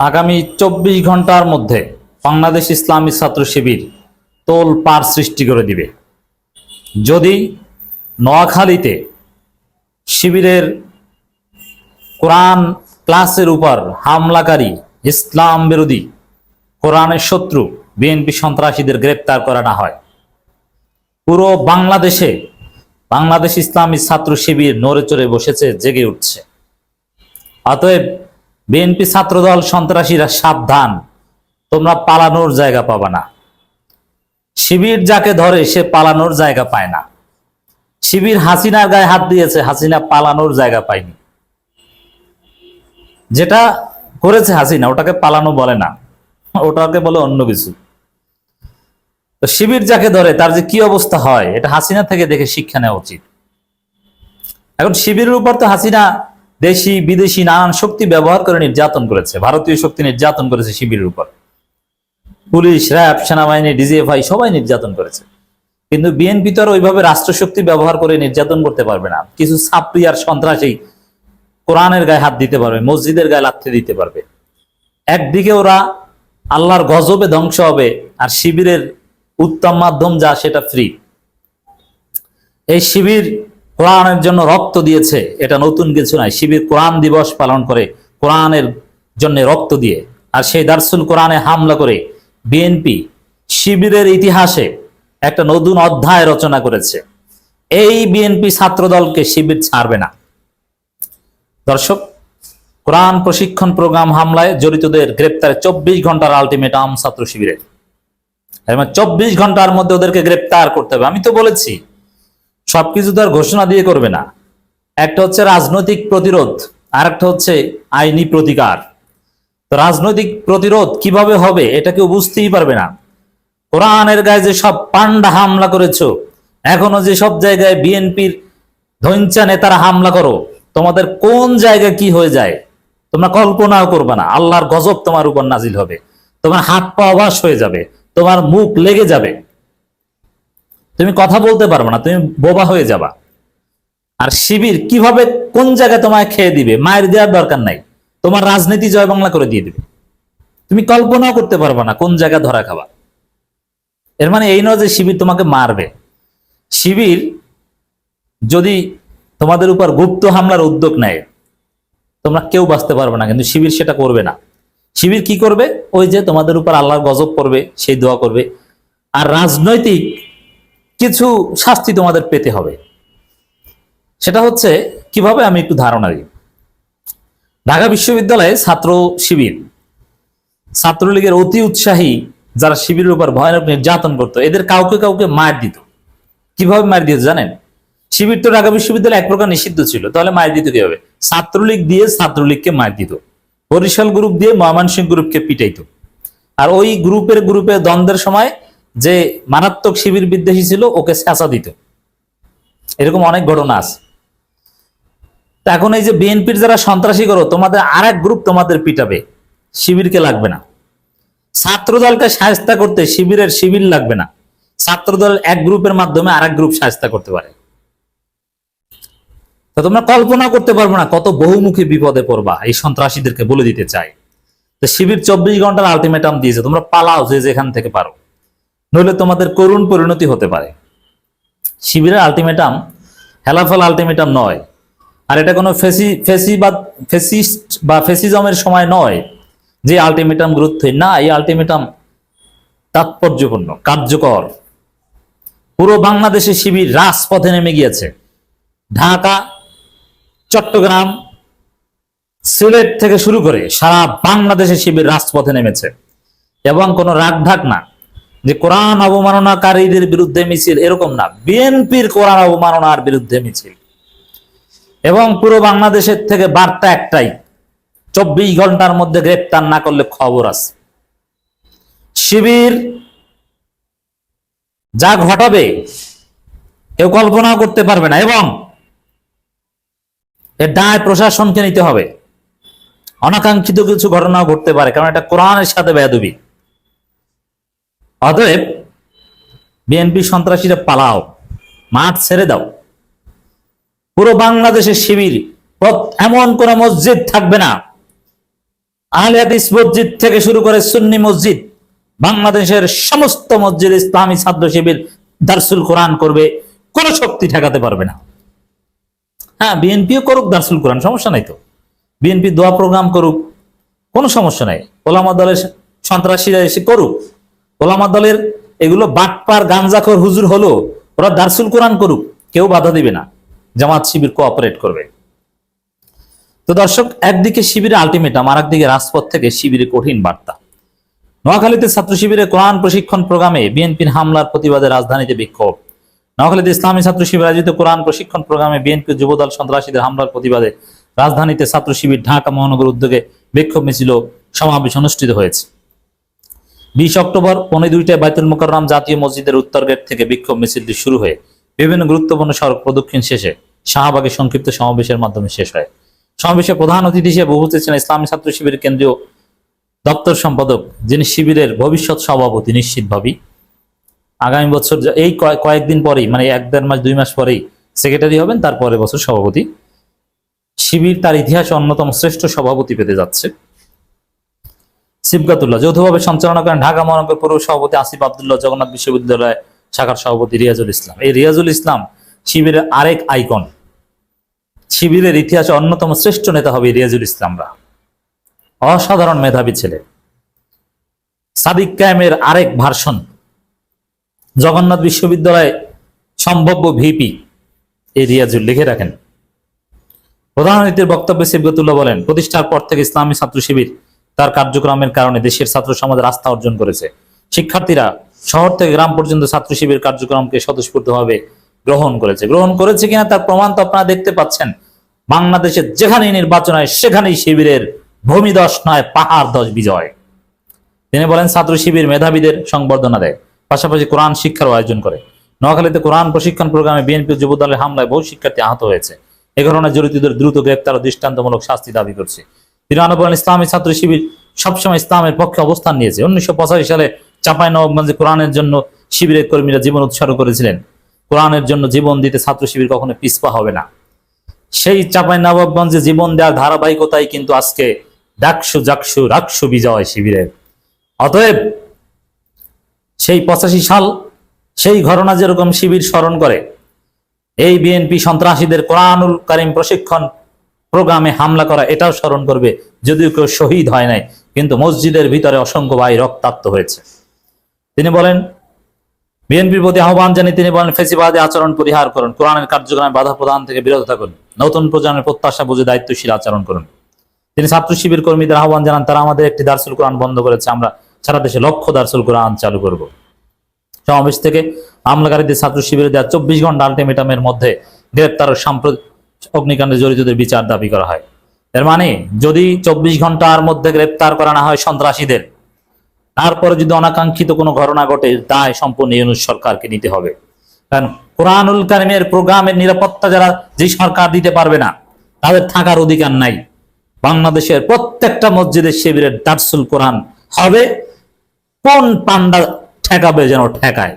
আগামী চব্বিশ ঘণ্টার মধ্যে বাংলাদেশ ইসলামী ছাত্র শিবির তোল পার সৃষ্টি করে দিবে। যদি নোয়াখালীতে শিবিরের কোরআন ক্লাসের উপর হামলাকারী ইসলাম বিরোধী কোরআনের শত্রু বিএনপি সন্ত্রাসীদের গ্রেপ্তার করা না হয়, পুরো বাংলাদেশে বাংলাদেশ ইসলামী ছাত্র শিবির নড়ে চড়ে বসেছে, জেগে উঠছে। অতএব বিএনপি ছাত্রদল সন্ত্রাসীরা সাবধান। তোমরা পালানোর জায়গা পাবা না। শিবির যাকে ধরে, সে পালানোর জায়গা পায় না। শিবির হাসিনার গায়ে হাত দিয়েছে, হাসিনা পালানোর জায়গা পায়নি। যেটা করেছে হাসিনা, ওটাকে পালানো বলে না। ওটাকে বলে অন্য কিছু। তো শিবির যাকে ধরে, তার যে কি অবস্থা হয়, এটা হাসিনা থেকে দেখে শিক্ষা নেওয়া উচিত। এখন শিবিরের উপর তো হাসিনা দেশি, বিদেশি নানান শক্তি ব্যবহার করে নির্যাতন করেছে। ভারতীয় শক্তি নির্যাতন করেছে শিবিরের উপর। পুলিশ, র্যাব, সেনাবাহিনী, ডিজিএফআই সবাই নির্যাতন করেছে। কিন্তু বিএনপি তো আর ওইভাবে রাষ্ট্রশক্তি ব্যবহার করে নির্যাতন করতে পারবে না। কিছু ছাত্রী আর সন্ত্রাসী কোরআনের গায়ে হাত দিতে পারবে, মসজিদের গায়ে লাথি দিতে পারবে। একদিকে ওরা আল্লাহর গজবে ধ্বংস হবে আর শিবিরের উত্তম মাধ্যম যা সেটা ফ্রি এই শিবির কোরআনের জন্য রক্ত দিয়েছে, এটা নতুন কিছু নয়। শিবির কোরআন দিবস পালন করে, কোরআনের জন্য রক্ত দিয়ে। আর সেই দার্সুল কোরআনে হামলা করে বিএনপি শিবিরের ইতিহাসে একটা নতুন অধ্যায় রচনা করেছে। এই বিএনপি ছাত্রদলকে শিবির ছাড়বে না। দর্শক, কোরআন প্রশিক্ষণ প্রোগ্রাম হামলায় জড়িতদের গ্রেপ্তারে চব্বিশ ঘণ্টার আলটিমেটাম ছাত্র শিবিরের চব্বিশ ঘণ্টার মধ্যে ওদেরকে গ্রেপ্তার করতে হবে। আমি তো বলেছি সবকিছু তো আর ঘোষণা দিয়ে করবে না। একটা হচ্ছে রাজনৈতিক প্রতিরোধ আর একটা হচ্ছে আইনি প্রতিকার। রাজনৈতিক প্রতিরোধ কীভাবে হবে এটা কেউ বুঝতেই পারবে না। কোরআনের গায়ে যে সব পান্ডা হামলা করেছ, এখনও যে সব জায়গায় বিএনপির ধৈঞ্চা নেতারা হামলা করো, তোমাদের কোন জায়গায় কি হয়ে যায়, তোমরা কল্পনাও করবে না। আল্লাহর গজব তোমার উপর নাজিল হবে। তোমার হাত পা অবাস হয়ে যাবে, তোমার মুখ লেগে যাবে। তুমি কথা বলতে পারবে না, তুমি বোবা হয়ে যাবা। আর শিবির কীভাবে, কোন জায়গায় তোমায় খেয়ে দিবে, মায়ের দেওয়ার দরকার নাই, তোমার রাজনীতি জয় বাংলা করে দিয়ে দিবে। তুমি কল্পনাও করতে পারবে না কোন জায়গায় ধরা খাবা। এর মানে এই নয় যে শিবির তোমাকে মারবে। শিবির যদি তোমাদের উপর গুপ্ত হামলার উদ্যোগ নেয়, তোমরা কেউ বাঁচতে পারবে না, কিন্তু শিবির সেটা করবে না। শিবির কি করবে? ওই যে তোমাদের উপর আল্লাহর গজব করবে, সেই দোয়া করবে। আর রাজনৈতিক কিছু শাস্তি তোমাদের পেতে হবে। সেটা হচ্ছে, কীভাবে আমি একটু ধারণা দিই। ঢাকা বিশ্ববিদ্যালয়ে ছাত্র শিবির। ছাত্রলীগের অতি উৎসাহী যারা শিবিরের উপর ভয়ানক নির্যাতন করতো, এদের কাউকে কাউকে মার দিত। কীভাবে মার দিত জানেন? শিবির তো ঢাকা বিশ্ববিদ্যালয়ে এক প্রকার নিষিদ্ধ ছিল, তাহলে মার দিত কীভাবে? ছাত্রলীগ দিয়ে ছাত্রলীগকে মার দিত। বরিশাল গ্রুপ দিয়ে ময়মনসিংহ গ্রুপকে পিটাইতো। আর ওই গ্রুপের গ্রুপে দ্বন্দ্বের সময় যে মারাত্মক শিবির বিদ্বেষী ছিল, ওকে চেঁচা দিত। এরকম অনেক ঘটনা আছে। এখন এই যে বিএনপির যারা সন্ত্রাসী করো, তোমাদের আর এক গ্রুপ তোমাদের পিটাবে। শিবিরকে লাগবে না। ছাত্রদলকে সাহায্য করতে শিবিরের শিবির লাগবে না। ছাত্রদল এক গ্রুপের মাধ্যমে আর এক গ্রুপ সাহায্য করতে পারে। তো তোমরা কল্পনা করতে পারবে না কত বহুমুখী বিপদে পড়বা, এই সন্ত্রাসীদেরকে বলে দিতে চাই। তো শিবির চব্বিশ ঘণ্টার আলটিমেটাম দিয়েছে, তোমরা পালাও যে যেখান থেকে পারো। নইলে তোমাদের করুণ পরিণতি হতে পারে। শিবিরের আলটিমেটাম, হেলাফল আলটিমেটাম নয়। আর এটা কোনো ফেসি ফেসি বা ফেসিস্ট বা ফেসিজমের সময় নয় যে আলটিমেটাম গুরুত্ব না, এই আলটিমেটাম তাৎপর্যপূর্ণ, কার্যকর। পুরো বাংলাদেশে শিবির রাজপথে নেমে গিয়েছে। ঢাকা, চট্টগ্রাম, সিলেট থেকে শুরু করে সারা বাংলাদেশে শিবির রাজপথে নেমেছে। এবং কোনো রাগঢাক না যে কোরআন অবমাননাকারীদের বিরুদ্ধে মিছিল, এরকম না। বিএনপির কোরআন অবমাননার বিরুদ্ধে মিছিল। এবং পুরো বাংলাদেশের থেকে বার্তা একটাই, চব্বিশ ঘণ্টার মধ্যে গ্রেপ্তার না করলে খবর আছে। শিবির যা ঘটাবে, কেউ কল্পনাও করতে পারবে না। এবং এর দায় প্রশাসনকে নিতে হবে। অনাকাঙ্ক্ষিত কিছু ঘটনাও ঘটতে পারে, কারণ এটা কোরআনের সাথে বেয়াদবি। অতএব বিএনপি সন্ত্রাসীরা পালাও, মাঠ ছেড়ে দাও। পুরো বাংলাদেশের শিবির এমন কোন মসজিদ থাকবে না। আহলে হাদিস মসজিদ থেকে শুরু করে সুন্নি মসজিদ, বাংলাদেশের সমস্ত মসজিদ ইসলামী ছাত্র শিবির দারসুল কোরআন করবে, কোন শক্তি ঠেকাতে পারবে না। হ্যাঁ বিএনপিও করুক, দারসুল কোরআন, সমস্যা নাই তো। বিএনপি দোয়া প্রোগ্রাম করুক, কোনো সমস্যা নাই। ওলামা দলের সন্ত্রাসীরা এসে করুক। ওলামা দলের এগুলো বাটপার গাঞ্জাখর হুজুর হলো, ওরা দারসুল কোরআন করুক, কেউ বাধা দিবে না। জামাত শিবির কোঅপারেট করবে। তো দর্শক, একদিকে শিবিরে আলটিমেটাম আর একদিকে রাজপথ থেকে শিবিরে কঠিন বার্তা। নোয়াখালীতে ছাত্র শিবিরে কোরআন প্রশিক্ষণ প্রোগ্রামে বিএনপির হামলার প্রতিবাদে রাজধানীতে বিক্ষোভ। নোয়াখালীতে ইসলামী ছাত্র শিবির আয়োজিত কোরআন প্রশিক্ষণ প্রোগ্রামে বিএনপি যুবদল সন্ত্রাসীদের হামলার প্রতিবাদে রাজধানীতে ছাত্র শিবির ঢাকা মহানগর উদ্যোগে বিক্ষোভ মিছিল সমাবেশ অনুষ্ঠিত হয়েছে। বিশ অক্টোবর পনেরো দুইটায় বাইতুল মোকাররম জাতীয় মসজিদের উত্তর গেট থেকে বিক্ষোভ মিছিলটি শুরু হয়ে বিভিন্ন গুরুত্বপূর্ণ সড়ক প্রদক্ষিণ শেষে শাহবাগে সংক্ষিপ্ত সমাবেশের মাধ্যমে শেষ হয়। সমাবেশে প্রধান অতিথি হিসেবে উপস্থিত ছিলেন ইসলামী ছাত্র শিবিরের কেন্দ্রীয় দপ্তর সম্পাদক, যিনি শিবিরের ভবিষ্যৎ সভাপতি নিশ্চিতভাবেই। আগামী বছর এই কয়- কয়েকদিন পরেই মানে এক দেড় মাস, দুই মাস পরেই সেক্রেটারি হবেন তারপরে বছর সভাপতি। শিবির তার ইতিহাসে অন্যতম শ্রেষ্ঠ সভাপতি পেতে যাচ্ছে। সিবগাতুল্লাহ। যৌথভাবে সঞ্চালনা করেন ঢাকা মহানগর পৌর সভাপতি আসিফ আবদুল্লাহ, জগন্নাথ বিশ্ববিদ্যালয় শাখার সভাপতি রিয়াজুল ইসলাম। এই রিয়াজুল ইসলাম শিবিরের আরেক আইকন। শিবিরের ইতিহাসে অন্যতম শ্রেষ্ঠ নেতা হবে রিয়াজুল ইসলামরা। অসাধারণ মেধাবী ছেলে। সাদিক ক্যামের আরেক ভার্সন। জগন্নাথ বিশ্ববিদ্যালয়ে সম্ভাব্য ভিপি, এই রিয়াজুল লিখে রাখেন। প্রধান অতিথির বক্তব্যে সিবগতুল্লাহ বলেন, প্রতিষ্ঠার পর থেকে ইসলামী ছাত্র শিবির তার কার্যক্রমের কারণে দেশের ছাত্র সমাজের আস্থা অর্জন করেছে। শিক্ষার্থীরা শহর থেকে গ্রাম পর্যন্ত ছাত্র শিবির কার্যক্রমকে স্বতঃস্ফূর্তভাবে গ্রহণ করেছে। গ্রহণ করেছে কিনা তার প্রমাণ তো আপনারা দেখতে পাচ্ছেন। বাংলাদেশের যেখানেই নির্বাচন হয়, সেখানেই শিবিরের ভূমি ভূমিদশ নয়, পাহাড় দশ বিজয়। তিনি বলেন, ছাত্র শিবির মেধাবীদের সংবর্ধনা দেয়, পাশাপাশি কোরআন শিক্ষার আয়োজন করে। নোয়াখালীতে কোরআন প্রশিক্ষণ প্রোগ্রামে বিএনপি যুব দলের হামলায় বহু শিক্ষার্থী আহত হয়েছে। এ ঘটনায় জড়িতদের দ্রুত গ্রেপ্তার ও দৃষ্টান্তমূলক শাস্তি দাবি করছে। আরও ইসলামী ছাত্র শিবির সবসময় ইসলামের পক্ষে অবস্থান নিয়েছে। উনিশশো সালে চাপাই নবাবগঞ্জে কোরআনের জন্য শিবিরের কর্মীরা জীবন উৎসর্গ করেছিলেন। কোরআনের জন্য জীবন দিতে ছাত্র শিবির কখনো পিছপা হবে না। সেই চাপাই নবাবগঞ্জে জীবন দেওয়ার ধারাবাহিকতাই কিন্তু আজকে ডাকসু, জাকসু, রাকসু বিজয় শিবিরের। অতএব সেই পঁচাশি সাল সেই ঘটনা যেরকম শিবির স্মরণ করে, এই বিএনপি সন্ত্রাসীদের কোরআনুল কারিম প্রশিক্ষণ প্রোগ্রামে হামলা করা, এটাও স্মরণ করবে, যদিও কেউ শহীদ হয় নাই, কিন্তু মসজিদের ভিতরে অসংখ্য ভাই রক্তাক্ত হয়েছে। তিনি বলেন, বিএনপির প্রতি আহ্বান জানিয়ে তিনি বলেন, ফেসিবাদী আচরণ পরিহার করুন, কোরআনের কার্যক্রমে বাধা প্রদান থেকে বিরত থাকুন, নতুন প্রজন্মের প্রত্যাশা বুঝে দায়িত্বশীল আচরণ করুন। তিনি ছাত্র শিবির কর্মীদের আহ্বান জানান, তারা আমাদের একটি দার্সুল কোরআন বন্ধ করেছে, আমরা সারা দেশে লক্ষ দার্সুল কোরআন চালু করব। সমাবেশ থেকে হামলাকারীদের ছাত্র শিবিরে দেওয়া চব্বিশ ঘণ্টা আলটিমেটামের মধ্যে গ্রেপ্তার ও সাম্প্রতিক অগ্নিকাণ্ডে জড়িতদের বিচার দাবি করা হয়। এর মানে যদি চব্বিশ ঘণ্টার মধ্যে গ্রেপ্তার করা না হয় সন্ত্রাসীদের, তারপরে যদি অনাকাঙ্ক্ষিত কোনো ঘটনা ঘটে দায় সম্পূর্ণ ইউনুস সরকারকে নিতে হবে। কারণ কোরআনুল কারিমের প্রোগ্রামের নিরাপত্তা যারা, যে সরকার দিতে পারবে না, তাদের থাকার অধিকার নাই। বাংলাদেশের প্রত্যেকটা মসজিদের শিবিরের দার্সুল কোরআন হবে, কোন পান্ডা ঠেকাবে যেন ঠেকায়?